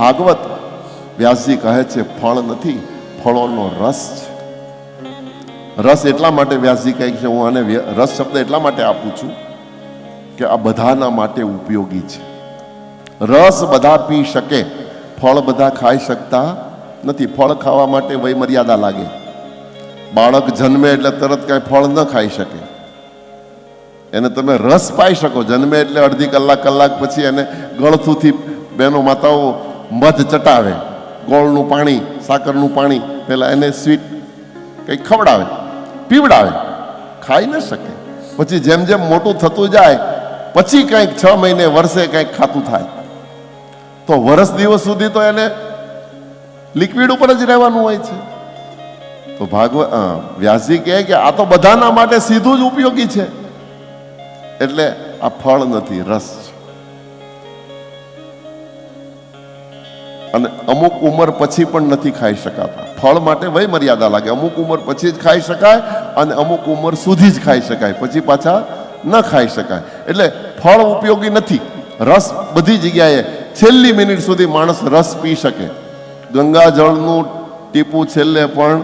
ભાગવત વ્યાસજી કહે છે, ફળ નથી, ફળોનો રસ છે. રસ એટલા માટે વ્યાસજી કહે છે, હું આને રસ શબ્દ એટલા માટે આપું છું કે આ બધાના માટે ઉપયોગી છે. રસ બધા પી શકે, ફળ બધા ખાઈ શકતા નથી. ફળ ખાવા માટે વય મર્યાદા લાગે. બાળક જન્મે એટલે તરત કાંઈ ફળ ન ખાઈ શકે. એને તમે રસ પાઈ શકો. જન્મે એટલે અડધી કલાક કલાક પછી એને ગળથુથી બહેનો માતાઓ મધ ચટાવે, ગોળનું પાણી, સાકરનું પાણી, પહેલાં એને સ્વીટ કંઈક ખવડાવે, પીવડાવે, ખાઈ ન શકે. પછી જેમ જેમ મોટું થતું જાય, પછી કંઈક છ મહિને વર્ષે કંઈક ખાતું થાય. તો વર્ષ દિવસ સુધી તો એને લિક્વિડ ઉપર જ રહેવાનું હોય છે. તો ભાગવત વ્યાસજી કહે કે આ તો બધાના માટે સીધું જ ઉપયોગી છે. એટલે આ ફળ નથી, રસ. અને અમુક ઉંમર પછી પણ નથી ખાઈ શકાતા. ફળ માટે વય મર્યાદા લાગે. અમુક ઉંમર પછી જ ખાઈ શકાય અને અમુક ઉંમર સુધી જ ખાઈ શકાય. પછી પાછા ન ખાઈ શકાય. એટલે ફળ ઉપયોગી નથી. રસ બધી જગ્યાએ છેલ્લી મિનિટ સુધી માણસ રસ પી શકે. ગંગાજળનું ટીપું છેલ્લે પણ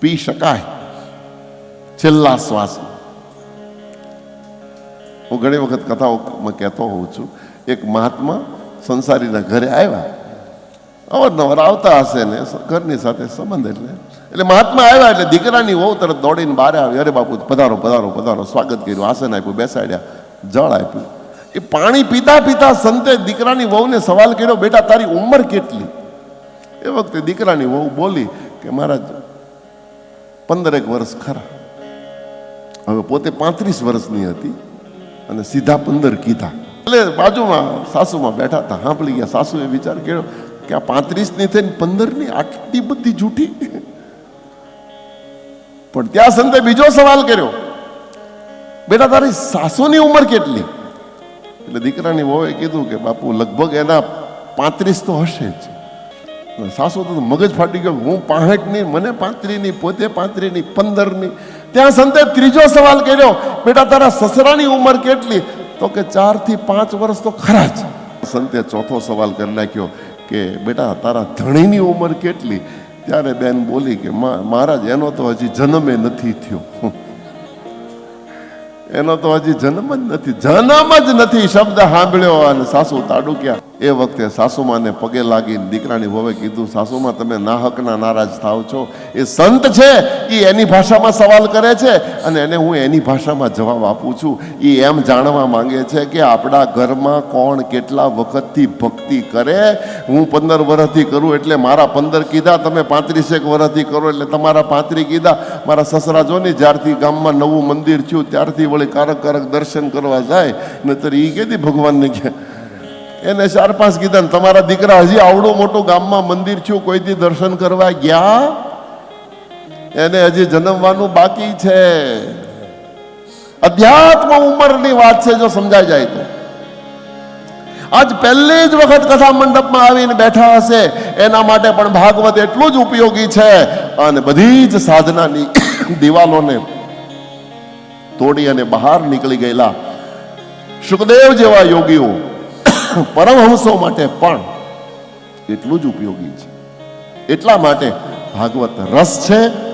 પી શકાય. છેલ્લા શ્વાસ હું ઘણી વખત કથાઓમાં કહેતો હોઉં છું. એક મહાત્મા સંસારીના ઘરે આવ્યા. અવારનવાર આવતા હશે ને ઘરની સાથે સંબંધ એટલે. એટલે મહાત્મા આવ્યા એટલે દીકરાની વહુ તરત દોડીને બહાર આવી. અરે બાપુ, પધારો પધારો પધારો. સ્વાગત કર્યું, આસન આપ્યું, બેસાડ્યા. જળ આપ્યું. એ પાણી પીતા પીતા સંતે દીકરાની વહુને સવાલ કર્યો, બેટા, તારી ઉંમર કેટલી? એ વખતે દીકરાની વહુ બોલી કે, મહારાજ, પંદરેક વર્ષ ખરા. હવે પોતે પાંત્રીસ વર્ષની હતી અને સીધા પંદર કીધા. એટલે બાજુમાં સાસુમાં બેઠા હતા, સાંભળી ગયા. સાસુએ વિચાર કર્યો કે આ પાંત્રીસની થઈને પંદરની આટલી બધી જૂઠી. પણ ત્યાં સંતે બીજો સવાલ કર્યો, બેટા, તારી સાસુની ઉંમર કેટલી? એટલે દીકરાની વહુએ કીધું કે, બાપુ, લગભગ એના પાંત્રીસ તો હશે જ. સાસુ તો મગજ ફાટી ગયો, હું પાંસઠની, મને પાંત્રીની પોતે પાંત્રીની પંદરની. ત્યાં સંતે ત્રીજો સવાલ કર્યો, બેટા, તારા સસરાની ઉંમર કેટલી? તો કે ચારથી પાંચ વર્ષ તો ખરા જ. સંતે ચોથો સવાલ કરી નાખ્યો કે, બેટા, તારા ધણીની ઉંમર કેટલી? ત્યારે બેન બોલી કે મહારાજ, એનો તો હજી જન્મે નથી થયો. એનો તો હજી જન્મ જ નથી, જન્મ જ નથી, શબ્દ સાંભળ્યો અને સાસુ તાડુક્યા. એ વખતે સાસુમાને પગે લાગીને દીકરાની વહુએ કીધું, સાસુમાં, તમે નાહકના નારાજ થાવ છો. એ સંત છે, એ એની ભાષામાં સવાલ કરે છે અને એને હું એની ભાષામાં જવાબ આપું છું. એ એમ જાણવા માંગે છે કે આપણા ઘરમાં કોણ કેટલા વખતથી ભક્તિ કરે? હું પંદર વર્ષથી કરું એટલે મારા પંદર કીધા, તમે પાંત્રીસેક વર્ષથી કરો એટલે તમારા પાંત્રી કીધા. મારા સસરા જો ને જ્યારથી ગામમાં નવું મંદિર થયું, ત્યારથી વળી કારક કારક દર્શન કરવા જાય નહીતર એ કેદી ભગવાનને કે એને ચાર પાંચ કીધા ને, તમારા દીકરા હજી આવડું મોટું ગામમાં મંદિર થયું કોઈથી દર્શન કરવા ગયા? એને હજી જન્મવાનું બાકી છે. અધ્યાત્મ ઉંમરની વાત છે, જો સમજાઈ જાય તો. આજ પહેલી જ વખત કથા મંડપમાં આવીને બેઠા હશે, એના માટે પણ ભાગવત એટલું જ ઉપયોગી છે. અને બધી જ સાધનાની દિવાલોને તોડી અને બહાર નીકળી ગયેલા. સુખદેવ જેવા યોગીઓ પરમહંસો માટે પણ એટલું જ ઉપયોગી છે. એટલા માટે ભાગવત રસ છે